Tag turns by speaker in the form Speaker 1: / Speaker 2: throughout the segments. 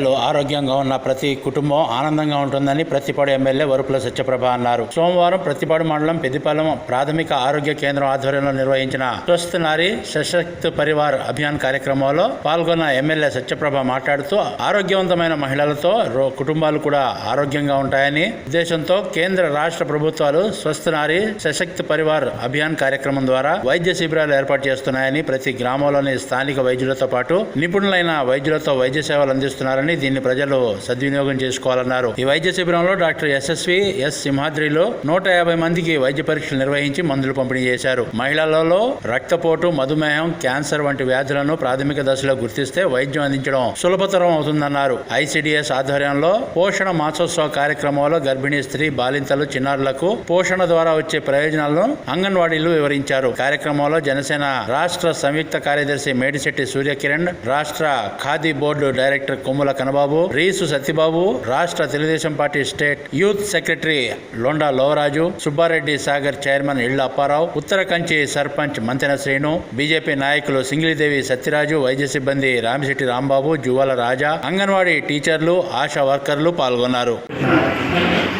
Speaker 1: ఎమ్మెల్యేలు ఆరోగ్యంగా ఉన్న ప్రతి కుటుంబం ఆనందంగా ఉంటుందని ప్రతిపాడు ఎమ్మెల్యే వరుపుల సత్యప్రభ అన్నారు. సోమవారం ప్రతిపాడు మండలం పెద్దిపాలెం ప్రాథమిక ఆరోగ్య కేంద్రం ఆధ్వర్యంలో నిర్వహించిన స్వస్థ నారి సశక్త్ పరివార్ అభియాన్ కార్యక్రమంలో పాల్గొన్న ఎమ్మెల్యే సత్యప్రభ మాట్లాడుతూ ఆరోగ్యవంతమైన మహిళలతో రో- కుటుంబాలు కూడా ఆరోగ్యంగా ఉంటాయని ఉద్దేశంతో కేంద్ర రాష్ట్ర ప్రభుత్వాలు స్వస్థ నారి సశక్తి పరివార్ అభియాన్ కార్యక్రమం ద్వారా వైద్య శిబిరాలు ఏర్పాటు చేస్తున్నాయని ప్రతి గ్రామంలోని స్థానిక వైద్యులతో పాటు నిపుణులైన వైద్యులతో వైద్య సేవలు అందిస్తున్నారని దీన్ని ప్రజలు సద్వినియోగం చేసుకోవాలన్నారు. ఈ వైద్య శిబిరంలో డాక్టర్ ఎస్ఎస్వి ఎస్ సింహాద్రిలో నూట యాభై మందికి వైద్య పరీక్షలు నిర్వహించి మందులు పంపిణీ చేశారు. మహిళలలో రక్తపోటు మధుమేహం క్యాన్సర్ వంటి వ్యాధులను ప్రాథమిక దశలో గుర్తిస్తే వైద్యం అందించడం సులభతరం అవుతుందన్నారు. ఐసిడిఎస్ ఆధ్వర్యంలో పోషణ మాసోత్సవ కార్యక్రమంలో గర్భిణీ స్త్రీ బాలింతలు చిన్నారులకు పోషణ ద్వారా వచ్చే ప్రయోజనాలను అంగన్వాడీలు వివరించారు. కార్యక్రమంలో జనసేన రాష్ట్ర సంయుక్త కార్యదర్శి మేడిశెట్టి సూర్యకిరణ్ రాష్ట్ర ఖాదీ బోర్డు డైరెక్టర్ కొమ్ముల కనబాబు రీసు సత్యబాబు రాష్ట్ర Telugudesam party state youth secretary Londa Lovaraju Subbareddy Sagar chairman Illa Apparao Uttara Kanchi sarpanch Mantena Srinu BJP నాయకులు సింగిలిదేవి సత్యరాజు వైద్య సిబ్బంది రామిశెట్టి రాంబాబు జువాల రాజా అంగన్వాడీ టీచర్లు ఆశా వర్కర్లు పాల్గొన్నారు.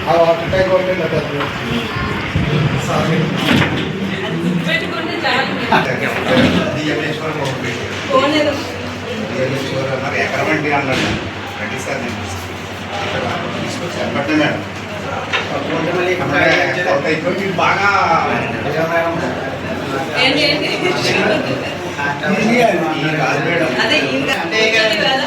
Speaker 2: ఆ
Speaker 3: మరి ఎకరం అంటే అన్నాడు రెడ్డి సార్ నేను తీసుకొచ్చాను బట్టే మేడం అంటే ఇప్పుడు మీకు బాగా కాదు మేడం
Speaker 4: అదే ఇంకా కూర్చొని కదా కదా?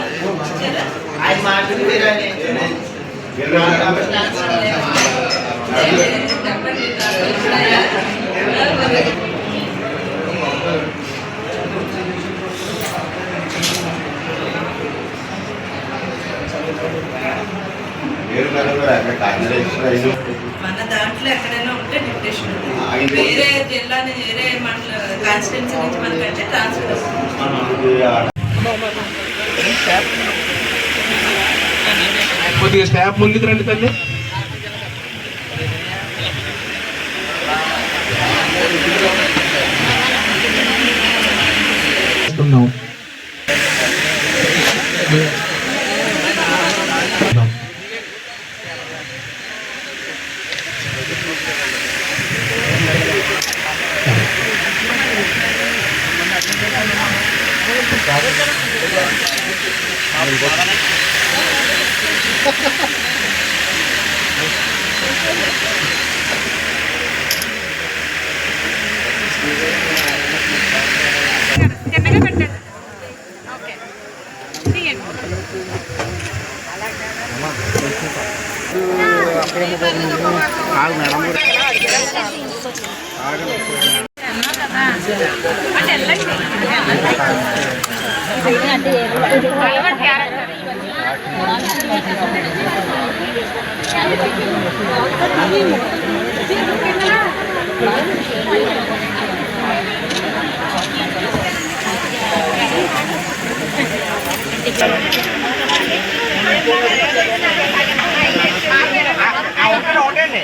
Speaker 4: ఏంటి? చెప్పండి. ఉన్నాయా? మరి
Speaker 3: వేరు మేడం కూడా అక్కడ కాకినాడ ఎక్స్ప్రెస్
Speaker 4: మన దాంట్లో ఎక్కడైనా ఉంటే డిప్యూటేషన్ వేరే జిల్లాని వేరే మండల కాన్స్టిట్యున్సీ నుంచి మనకంటే ట్రాన్స్ఫర్
Speaker 2: కొద్దిగా స్టాప్ ముందుకు రండి తల్లి. చేస్తున్నాం.
Speaker 5: చిన్నగా పెట్టండి ఓకే
Speaker 6: order ne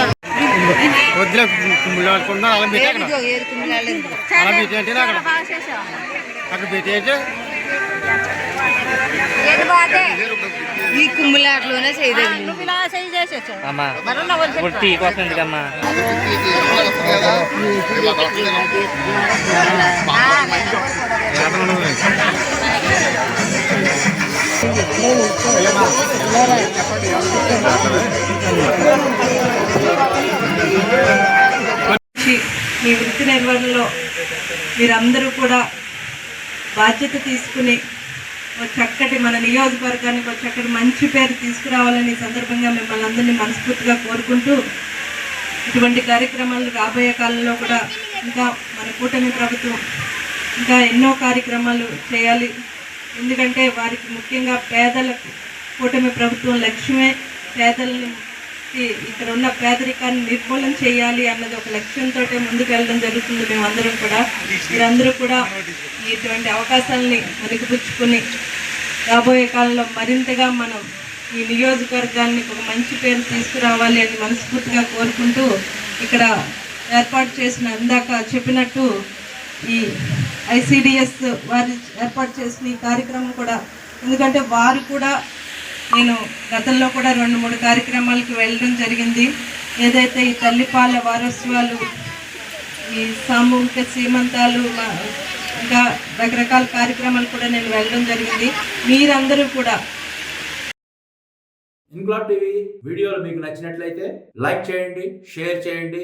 Speaker 2: వద్దులే అలా పెట్టి అక్కడ. అలా పెట్టేంటి అక్కడ. అక్కడ పెట్టేంటి
Speaker 7: ఈ కుమ్మిలాట్లోనే చేయదగింది
Speaker 8: అమ్మా ఇప్పుడు టీ కోసం ఎందుకమ్మా?
Speaker 2: ఆ
Speaker 4: నిర్వహణలో మీరందరూ కూడా బాధ్యత తీసుకుని ఒక చక్కటి మన నియోజకవర్గానికి ఒక చక్కటి మంచి పేరు తీసుకురావాలని సందర్భంగా మిమ్మల్ని అందరినీ మనస్ఫూర్తిగా కోరుకుంటూ ఇటువంటి కార్యక్రమాలు రాబోయే కాలంలో కూడా ఇంకా మన కూటమి ప్రభుత్వం ఇంకా ఎన్నో కార్యక్రమాలు చేయాలి. ఎందుకంటే వారికి ముఖ్యంగా పేదలకు కూటమి ప్రభుత్వం లక్ష్యమే. పేదలని ఇక్కడ ఉన్న పేదరికాన్ని నిర్మూలన చేయాలి అన్నది ఒక లక్ష్యంతో ముందుకు వెళ్ళడం జరుగుతుంది. మేమందరం కూడా మీరందరూ కూడా ఇటువంటి అవకాశాలని వెనుకపుచ్చుకుని రాబోయే కాలంలో మరింతగా మనం ఈ నియోజకవర్గాన్ని ఒక మంచి పేరు తీసుకురావాలి అని మనస్ఫూర్తిగా కోరుకుంటూ ఇక్కడ ఏర్పాటు చేసిన ఇందాక చెప్పినట్టు ఈ ఐసిడిఎస్ వారి ఏర్పాటు చేసిన ఈ కార్యక్రమం కూడా ఎందుకంటే వారు కూడా నేను గతంలో కూడా రెండు మూడు కార్యక్రమాలకు వెళ్ళడం జరిగింది. ఏదైతే ఈ తల్లిపాల వారోత్సవాలు ఈ సామూహిక సీమంతాలు ఇంకా రకరకాల కార్యక్రమాలు కూడా నేను వెళ్ళడం జరిగింది. మీరందరూ కూడా
Speaker 1: ఇన్క్లాబ్ టీవీ వీడియోలు మీకు నచ్చినట్లయితే లైక్ చేయండి షేర్ చేయండి.